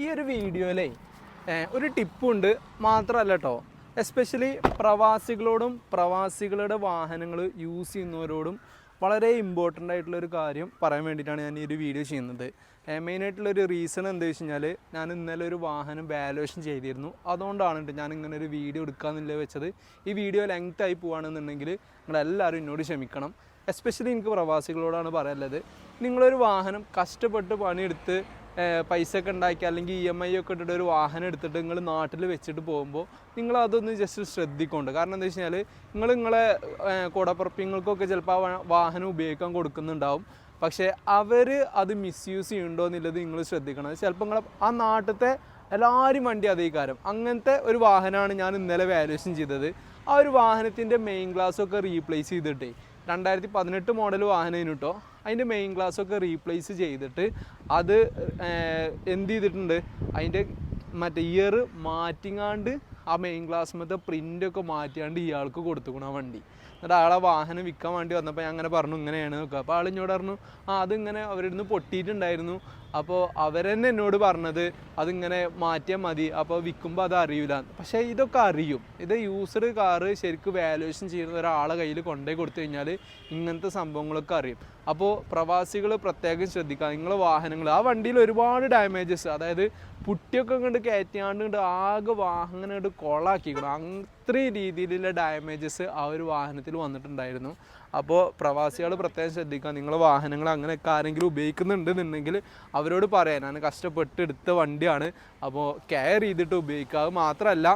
ഈ ഒരു വീഡിയോയിലേ ഒരു ടിപ്പുണ്ട് മാത്രമല്ല കേട്ടോ എസ്പെഷ്യലി പ്രവാസികളോടും പ്രവാസികളുടെ വാഹനങ്ങൾ യൂസ് ചെയ്യുന്നവരോടും വളരെ ഇമ്പോർട്ടന്റ് ആയിട്ടുള്ള ഒരു കാര്യം പറയാൻ വേണ്ടിയിട്ടാണ് ഞാൻ ഈ ഒരു വീഡിയോ ചെയ്യുന്നത്. മെയിൻ മെയിനായിട്ടുള്ളൊരു റീസൺ എന്താ വെച്ച് കഴിഞ്ഞാൽ ഞാൻ ഇന്നലെ ഒരു വാഹനം വാലുവേഷൻ ചെയ്തിരുന്നു. അതുകൊണ്ടാണ് കേട്ടോ ഞാൻ ഇങ്ങനെ ഒരു വീഡിയോ എടുക്കാമെന്നില്ല വെച്ചത്. ഈ വീഡിയോ ലെങ്ത് ആയി പോവുകയാണെന്നുണ്ടെങ്കിൽ നിങ്ങളെല്ലാവരും എന്നോട് ക്ഷമിക്കണം. എസ്പെഷ്യലി എനിക്ക് പ്രവാസികളോടാണ് പറയാനുള്ളത്. നിങ്ങളൊരു വാഹനം കഷ്ടപ്പെട്ട് പണിയെടുത്ത് പൈസ ഒക്കെ ഉണ്ടാക്കി അല്ലെങ്കിൽ ഇ എം ഐ ഒക്കെ ഇട്ടിട്ട് ഒരു വാഹനം എടുത്തിട്ട് നിങ്ങൾ നാട്ടിൽ വെച്ചിട്ട് പോകുമ്പോൾ നിങ്ങൾ അതൊന്ന് ജസ്റ്റ് ശ്രദ്ധിക്കൊണ്ട്. കാരണം എന്താ വെച്ച് കഴിഞ്ഞാൽ നിങ്ങൾ നിങ്ങളെ കൂടപ്പുറപ്പിങ്ങൾക്കൊക്കെ ചിലപ്പോൾ ആ വാഹനം ഉപയോഗിക്കാൻ കൊടുക്കുന്നുണ്ടാവും. പക്ഷേ അവർ അത് മിസ്യൂസ് ചെയ്യുന്നുണ്ടോ എന്നുള്ളത് നിങ്ങൾ ശ്രദ്ധിക്കണം. ചിലപ്പോൾ നിങ്ങൾ ആ നാട്ടിലത്തെ എല്ലാവരും വണ്ടി അതേ കാരം അങ്ങനത്തെ ഒരു വാഹനമാണ് ഞാൻ ഇന്നലെ വാല്യൂഷൻ ചെയ്തത്. ആ ഒരു വാഹനത്തിന്റെ മെയിൻ ഗ്ലാസ്സൊക്കെ റീപ്ലേസ് ചെയ്തിട്ടേ രണ്ടായിരത്തി പതിനെട്ട് മോഡൽ വാഹനം കേട്ടോ അതിന്റെ മെയിൻ ഗ്ലാസ്സൊക്കെ റീപ്ലേസ് ചെയ്തിട്ട് അത് എന്ത് ചെയ്തിട്ടുണ്ട്? അതിന്റെ മറ്റേ ഇയർ മാറ്റിങ്ങാണ്ട് ആ മെയിൻ ഗ്ലാസ്മത്തെ പ്രിന്റൊക്കെ മാറ്റിയാണ്ട് ഇയാൾക്ക് കൊടുത്തുക്കണം ആ വണ്ടി. എന്നിട്ട് ആളെ വാഹനം വിൽക്കാൻ വേണ്ടി വന്നപ്പോൾ ഞാൻ അങ്ങനെ പറഞ്ഞു ഇങ്ങനെയാണ് നോക്കുക അപ്പോൾ ആൾ പറഞ്ഞു ആ അതിങ്ങനെ അവരിടുന്ന് പൊട്ടിയിട്ടുണ്ടായിരുന്നു. അപ്പോൾ അവരെന്നെ എന്നോട് പറഞ്ഞത് അതിങ്ങനെ മാറ്റിയാൽ മതി അപ്പോൾ വിൽക്കുമ്പോൾ അത് അറിയില്ല പക്ഷേ ഇതൊക്കെ അറിയും. ഇത് യൂസ്ഡ് കാറ് ശരിക്കും വാല്യുവേഷൻ ചെയ്യുന്ന ഒരാളെ കയ്യിൽ കൊണ്ടുപോയി കൊടുത്തു കഴിഞ്ഞാൽ ഇങ്ങനത്തെ സംഭവങ്ങളൊക്കെ അറിയും. അപ്പോൾ പ്രവാസികൾ പ്രത്യേകം ശ്രദ്ധിക്കുക. നിങ്ങളെ വാഹനങ്ങൾ ആ വണ്ടിയിൽ ഒരുപാട് ഡാമേജസ് അതായത് പുട്ടിയൊക്കെ കണ്ട് കയറ്റിയാണ്ട് ആകെ വാഹനം ഇങ്ങോട്ട് കൊളാക്കിക്കണം. അത്രയും രീതിയിലുള്ള ഡാമേജസ് ആ ഒരു വാഹനത്തിൽ വന്നിട്ടുണ്ടായിരുന്നു. അപ്പോൾ പ്രവാസികൾ പ്രത്യേകം ശ്രദ്ധിക്കുക. നിങ്ങൾ വാഹനങ്ങൾ അങ്ങനെയൊക്കെ ആരെങ്കിലും ഉപയോഗിക്കുന്നുണ്ടെന്നുണ്ടെങ്കിൽ അവരോട് പറയാൻ ഞാൻ കഷ്ടപ്പെട്ട് എടുത്ത വണ്ടിയാണ്. അപ്പോൾ കെയർ ചെയ്തിട്ട് ഉപയോഗിക്കുക. അത് മാത്രമല്ല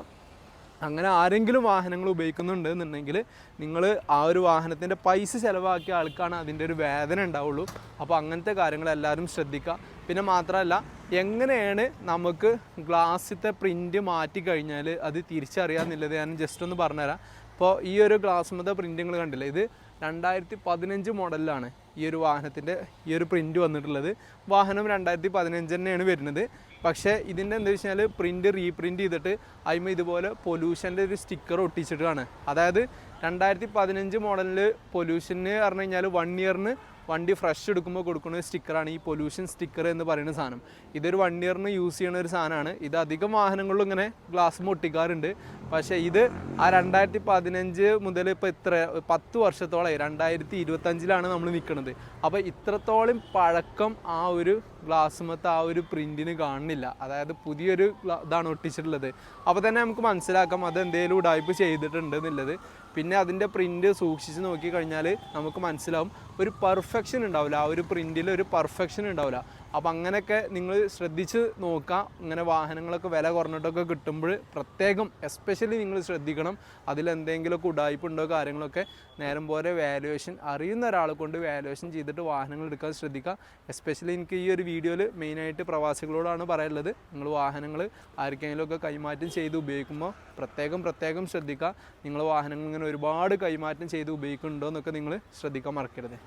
അങ്ങനെ ആരെങ്കിലും വാഹനങ്ങൾ ഉപയോഗിക്കുന്നുണ്ട് എന്നുണ്ടെങ്കിൽ നിങ്ങൾ ആ ഒരു വാഹനത്തിന്റെ പൈസ ചിലവാക്കിയ ആൾക്കാണ് അതിന്റെ ഒരു വേദന ഉണ്ടാവുള്ളൂ. അപ്പോൾ അങ്ങനത്തെ കാര്യങ്ങൾ എല്ലാവരും ശ്രദ്ധിക്കുക. പിന്നെ മാത്രമല്ല എങ്ങനെയാണ് നമുക്ക് ഗ്ലാസ്സിത്തെ പ്രിന്റ് മാറ്റി കഴിഞ്ഞാൽ അത് തിരിച്ചറിയാമെന്നുള്ളത് ഞാൻ ജസ്റ്റ് ഒന്ന് പറഞ്ഞുതരാം. അപ്പോൾ ഈ ഒരു ഗ്ലാസ്മത്തെ പ്രിന്റ് നിങ്ങൾ കണ്ടില്ല? ഇത് രണ്ടായിരത്തി പതിനഞ്ച് മോഡലിലാണ് ഈ ഒരു വാഹനത്തിന്റെ ഈ ഒരു പ്രിന്റ് വന്നിട്ടുള്ളത്. വാഹനം രണ്ടായിരത്തി പതിനഞ്ച് തന്നെയാണ് വരുന്നത്. പക്ഷേ ഇതിന്റെ എന്താ വെച്ചാൽ പ്രിന്റ് റീപ്രിന്റ് ചെയ്തിട്ട് അതിമ ഇതുപോലെ പൊല്യൂഷന്റെ ഒരു സ്റ്റിക്കർ ഒട്ടിച്ചിട്ടാണ്. അതായത് രണ്ടായിരത്തി പതിനഞ്ച് മോഡലിൽ പൊല്യൂഷന് പറഞ്ഞു കഴിഞ്ഞാൽ വൺ ഇയറിന് വണ്ടി ഫ്രഷ് എടുക്കുമ്പോൾ കൊടുക്കുന്ന സ്റ്റിക്കറാണ് ഈ പൊല്യൂഷൻ സ്റ്റിക്കർ എന്ന് പറയുന്ന സാധനം. ഇതൊരു വൺ ഇയറിന് യൂസ് ചെയ്യുന്ന ഒരു സാധനമാണ്. ഇത് അധികം വാഹനങ്ങളിലും ഇങ്ങനെ ഗ്ലാസ് ഒട്ടിക്കാറുണ്ട്. പക്ഷേ ഇത് ആ രണ്ടായിരത്തി പതിനഞ്ച് മുതൽ ഇപ്പോൾ ഇത്ര പത്ത് വർഷത്തോളമായി രണ്ടായിരത്തി ഇരുപത്തഞ്ചിലാണ് നമ്മൾ നിൽക്കുന്നത്. അപ്പോൾ ഇത്രത്തോളം പഴക്കം ആ ഒരു ഗ്ലാസ്മത്ത് ആ ഒരു പ്രിന്റിന് കാണുന്നില്ല. അതായത് പുതിയൊരു ഇതാണ് ഒട്ടിച്ചിട്ടുള്ളത്. അപ്പോൾ തന്നെ നമുക്ക് മനസ്സിലാക്കാം അത് എന്തെങ്കിലും ഉടായ്പ് ചെയ്തിട്ടുണ്ട് എന്നുള്ളത്. പിന്നെ അതിന്റെ പ്രിന്റ് സൂക്ഷിച്ച് നോക്കി കഴിഞ്ഞാൽ നമുക്ക് മനസ്സിലാവും ഒരു പെർഫെക്ഷൻ ഉണ്ടാവില്ല. ആ ഒരു പ്രിന്റിൽ ഒരു പെർഫെക്ഷൻ ഉണ്ടാവില്ല. അപ്പം അങ്ങനെയൊക്കെ നിങ്ങൾ ശ്രദ്ധിച്ച് നോക്കുക. ഇങ്ങനെ വാഹനങ്ങളൊക്കെ വില കുറഞ്ഞിട്ടൊക്കെ കിട്ടുമ്പോൾ പ്രത്യേകം എസ്പെഷ്യലി നിങ്ങൾ ശ്രദ്ധിക്കണം. അതിലെന്തെങ്കിലുമൊക്കെ ഉടായ്പുണ്ടോ കാര്യങ്ങളൊക്കെ നേരം പോലെ വാലുവേഷൻ അറിയുന്ന ഒരാളെ കൊണ്ട് വാലുവേഷൻ ചെയ്തിട്ട് വാഹനങ്ങൾ എടുക്കാൻ ശ്രദ്ധിക്കുക. എസ്പെഷ്യലി എനിക്ക് ഈ ഒരു വീഡിയോയിൽ മെയിനായിട്ട് പ്രവാസികളോടാണ് പറയാനുള്ളത്. നിങ്ങൾ വാഹനങ്ങൾ ആർക്കെങ്കിലുമൊക്കെ കൈമാറ്റം ചെയ്ത് ഉപയോഗിക്കുമ്പോൾ പ്രത്യേകം പ്രത്യേകം ശ്രദ്ധിക്കുക. നിങ്ങൾ വാഹനങ്ങൾ ഇങ്ങനെ ഒരുപാട് കൈമാറ്റം ചെയ്ത് ഉപയോഗിക്കുന്നുണ്ടോ എന്നൊക്കെ നിങ്ങൾ ശ്രദ്ധിക്കാൻ മറക്കരുത്.